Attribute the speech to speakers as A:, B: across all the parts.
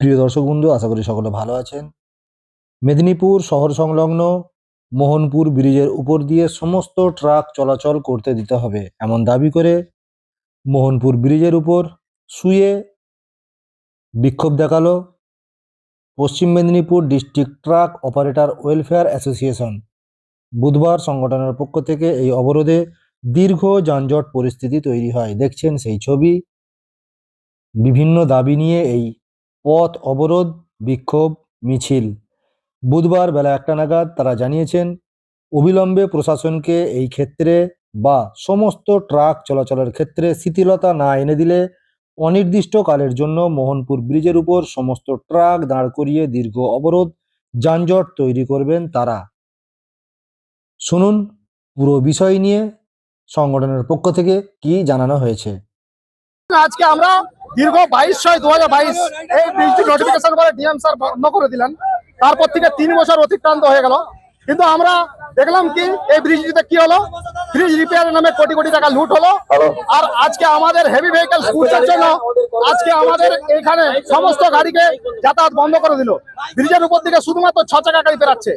A: প্রিয় দর্শক বন্ধু, আশা করি সকলে ভালো আছেন। মেদিনীপুর শহর সংলগ্ন মোহনপুর ব্রিজের উপর দিয়ে সমস্ত ট্রাক চলাচল করতে দিতে হবে এমন দাবি করে মোহনপুর ব্রিজের উপর শুয়ে বিক্ষোভ দেখাল Paschim Medinipur district truck operator welfare association. বুধবার সংগঠনের পক্ষ থেকে এই অবরোধে দীর্ঘ যানজট পরিস্থিতি তৈরি হয়। দেখছেন সেই ছবি। বিভিন্ন দাবি নিয়ে এই পথ, অবরোধ, বিক্ষোভ, মিছিল। বুধবার বেলা একটা নাগাদ তারা জানিয়েছেন, অবিলম্বে প্রশাসনকে এই ক্ষেত্রে বা সমস্ত ট্রাক চলাচলের ক্ষেত্রে শিথিলতা না এনে দিলে অনির্দিষ্টকালের জন্য মোহনপুর ব্রিজের উপর সমস্ত ট্রাক দাঁড় করিয়ে দীর্ঘ অবরোধ, যানজট তৈরি করবেন তারা। শুনুন পুরো বিষয় নিয়ে সংগঠনের পক্ষ থেকে কি জানানো হয়েছে।
B: আজকে আমরা দীর্ঘ বাইশ ছয় দু এই ব্রিজটি নোটিফিকেশন করে ডিএম স্যার বন্ধ করে দিলেন। তারপর থেকে তিন বছর অতিক্রান্ত হয়ে গেল। কিন্তু আমরা দেখলাম কি এই ব্রিজটিতে কি হলো? ব্রিজ রিপেয়ার নামে কোটি কোটি টাকা লুট হলো। আর আজকে আমাদের হেভি ভেহিকেল স্কুলের জন্য আজকে আমাদের এখানে সমস্ত গাড়িকে যাতায়াত বন্ধ করে দিল। ব্রিজের উপর দিকে শুধুমাত্র ছ চাকা গাড়ি বেরাচ্ছে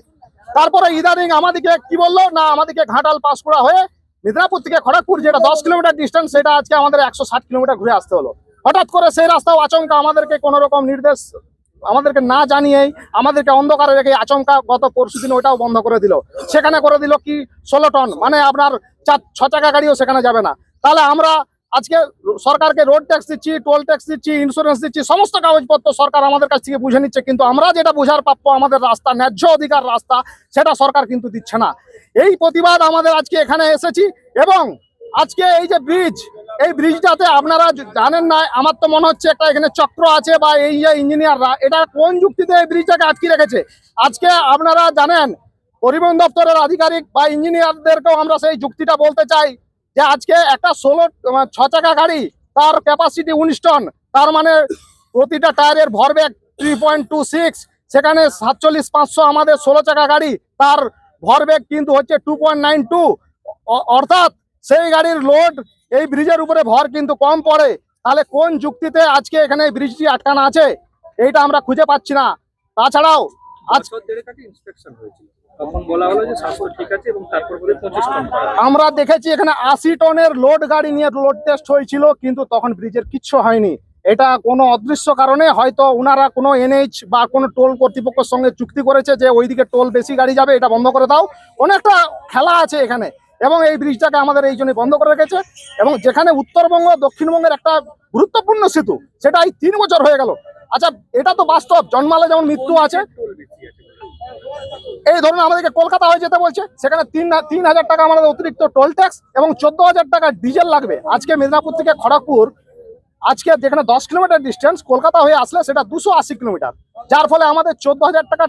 B: তারপরে ইদানিং আমাদেরকে কি বলল? না আমাদেরকে ঘাটাল পাঁশকুড়া হয়ে মিদনাপুর থেকে খড়গপুর, যেটা দশ কিলোমিটার ডিস্টেন্স সেটা আজকে আমাদের একশো ষাট কিলোমিটার ঘুরে আসতে হলো। হঠাৎ করে সেই রাস্তাও আচমকা আমাদেরকে কোনো রকম নির্দেশ, আমাদেরকে না জানিয়েই আমাদেরকে অন্ধকারে রেখে আচমকা গত পরশু দিন ওটাও বন্ধ করে দিল। সেখানে করে দিল কি? ষোলো টন মানে আপনার চার, ছ চাকা গাড়িও সেখানে যাবে না। তাহলে আমরা আজকে সরকারকে রোড ট্যাক্স দিচ্ছি টোল ট্যাক্স দিচ্ছি ইন্স্যুরেন্স দিচ্ছি, সমস্ত কাগজপত্র সরকার আমাদের কাছ থেকে বুঝে নিচ্ছে। কিন্তু আমরা যেটা বুঝার প্রাপ্য আমাদের রাস্তা, ন্যায্য অধিকার রাস্তা, সেটা সরকার কিন্তু দিচ্ছে না। এই প্রতিবাদ আমাদের আজকে এখানে এসেছি এবং আজকে এই যে ব্রিজ এই ব্রিজটাতে আপনারা জানেন না, আমার তো মনে হচ্ছে একটা এখানে চক্র আছে বা এই যে ইঞ্জিনিয়াররা এটা কোন যুক্তিতে এই ব্রিজটাকে আটকে রেখেছে? আজকে আপনারা জানেন, পরিবহন দপ্তরের আধিকারিক বা ইঞ্জিনিয়ারদেরকেও আমরা সেই যুক্তিটা বলতে চাই। যে আজকে একটা ষোলো ছ চাকা গাড়ি, তার ক্যাপাসিটি উনিশ টন তার মানে প্রতিটা টায়ারের ভরবেগ থ্রি পয়েন্ট টু সিক্স সেখানে সাতচল্লিশ, পাঁচশো আমাদের ষোলো চাকা গাড়ি, তার ভরবেগ কিন্তু হচ্ছে টু পয়েন্ট নাইন টু অর্থাৎ সেই গাড়ির লোড এই ব্রিজের উপরে ভর কিন্তু কম পড়ে। তাহলে কোন যুক্তিতে আজকে এখানে ব্রিজটি আটকানো আছে? এইটা আমরা খুঁজে পাচ্ছি না। তাছাড়াও আজ
C: ইন্সপেকশন হয়েছিল? তখন বলা হলো যে স্বাস্থ্য ঠিক আছে এবং তারপর করে পঁচিশ টন
B: আমরা দেখেছি এখানে আশি টনের লোড গাড়ি নিয়ে লোড টেস্ট হয়েছিল কিন্তু তখন ব্রিজের কিচ্ছু হয়নি। এটা কোনো অদৃশ্য কারণে হয়তো ওনারা কোনো এনএইচ বা কোনো টোল কর্তৃপক্ষের সঙ্গে চুক্তি করেছে যে ওইদিকে টোল বেশি গাড়ি যাবে এটা বন্ধ করে দাও। অনেকটা খেলা আছে এখানে এবং এই ব্রিজটাকে আমাদের এই জন্য বন্ধ করে রেখেছে। এবং যেখানে উত্তরবঙ্গ দক্ষিণবঙ্গের একটা গুরুত্বপূর্ণ সেতু সেটা এই তিন বছর হয়ে গেল। আচ্ছা এটা তো বাস্তব জন্মালে যেমন মৃত্যু আছে? এই ধরুন আমাদেরকে কলকাতা হয়ে যেতে বলছে, সেখানে তিন তিন হাজার টাকা আমাদের অতিরিক্ত টোল ট্যাক্স এবং চোদ্দ হাজার টাকা ডিজেল লাগবে। আজকে মেদিনীপুর থেকে খড়গপুর, আজকে যেখানে দশ কিলোমিটার ডিস্টেন্স কলকাতা হয়ে আসলে সেটা দুশো আশি কিলোমিটার। যার ফলে আমাদের চোদ্দ হাজার টাকা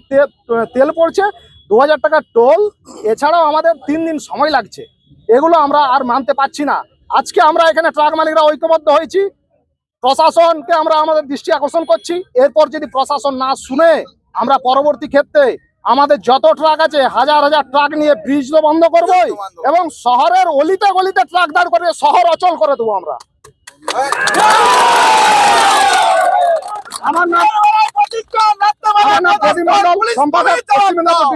B: তেল পড়ছে, দু হাজার টাকা টোল এছাড়াও আমাদের তিন দিন সময় লাগছে। এগুলো আমরা আর মানতে পারছি না। আজকে আমরা এখানে ট্রাক মালিকরা ঐক্যবদ্ধ হয়েছি। প্রশাসনকে আমরা আমাদের দৃষ্টি আকর্ষণ করছি। এরপর যদি প্রশাসন না শুনে, আমরা পরবর্তী ক্ষেত্রে আমাদের যত ট্রাক আছে হাজার হাজার ট্রাক নিয়ে ব্রিজ তো বন্ধ করবোই এবং শহরের অলিতে গলিতে ট্রাক দাঁড় করে শহর অচল করে দেবো আমরা। নাম।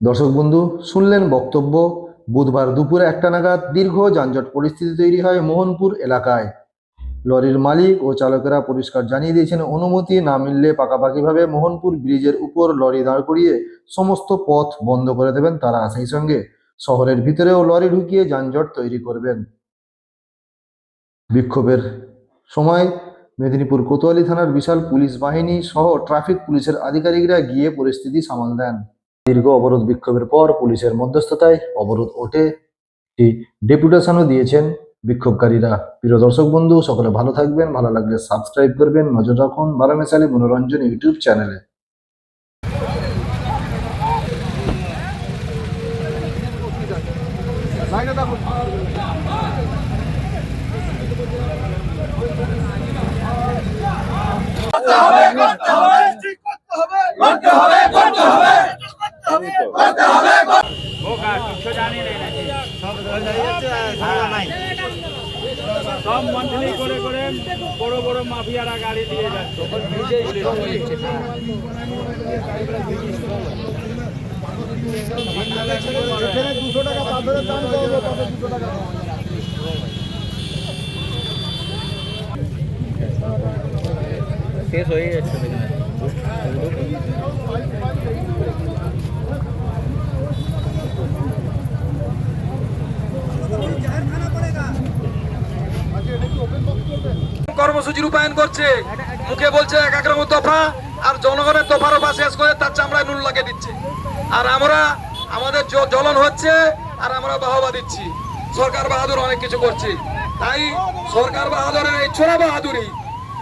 A: দর্শক বন্ধু শুনলেন বক্তব্য। বুধবার দুপুরে একটা নাগাদ দীর্ঘ যানজট পরিস্থিতি তৈরি হয় মোহনপুর এলাকায়। লরির মালিক ও চালকেরা পরিষ্কার জানিয়ে দিয়েছেন, অনুমতি না মিললে পাকাপাকিভাবে মোহনপুর ব্রিজের উপর লরি দাঁড় করিয়ে সমস্ত পথ বন্ধ করে দেবেন তারা সেই সঙ্গে। শহরের ভিতরেও লরি ঢুকিয়ে যানজট তৈরি করবেন। বিক্ষোভের সময় মেদিনীপুর কোতোয়ালি থানার বিশাল পুলিশ বাহিনী সহ ট্রাফিক পুলিশের আধিকারিকরা গিয়ে পরিস্থিতি সামাল দেন। দীর্ঘ অবরোধ বিক্ষোভের পর পুলিশের মধ্যস্থতায় অবরোধ ওঠে। ডেপুটেশনও দিয়েছেন বিক্ষোভকারীরা। প্রিয় দর্শক বন্ধু সকলে ভালো থাকবেন ভালো লাগলে সাবস্ক্রাইব করবেন নজর রাখুন বারামেশালী মনোরঞ্জন ইউটিউব চ্যানেলে।
D: হ্যাঁ। সব করে করে বড় বড় মাফিয়ারা গাড়ি দিয়ে হ্যাঁ। শেষ হয়ে যাচ্ছে।
E: কর্মসূচি রূপায়ণ করছে। মুখে বলছে এক এক রকম দফা আর জনগণের দফা রফা শেষ করে তার চামড়ায় নুন লাগিয়ে দিচ্ছে। আর আমরা, আমাদের জ্বলন হচ্ছে, আর আমরা বাহবা দিচ্ছি। সরকার বাহাদুর অনেক কিছু করছে। তাই সরকার বাহাদুরের এই ছোড়া বাহাদুরি,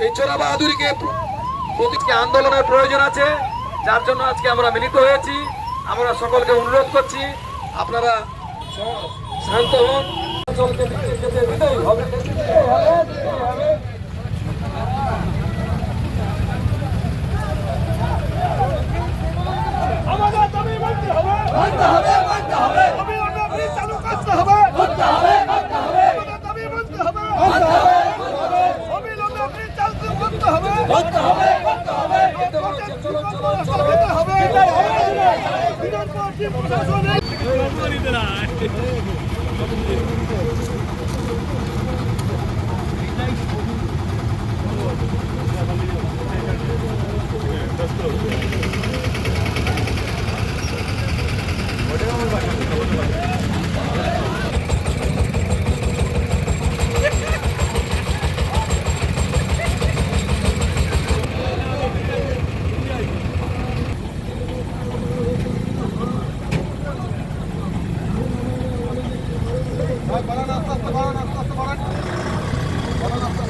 E: এই ছোড়া বাহাদুরিকে প্র- প্রতিটি আন্দোলনের প্রয়োজন আছে। যার জন্য আজকে আমরা মিলিত হয়েছি। আমরা সকলকে অনুরোধ করছি, আপনারা শান্ত হন। দিতেই হবে হবে। করতে হবে করতে হবে করতে বলছে চলো চলো চলো হবে। বিধান প্রশাসন 네.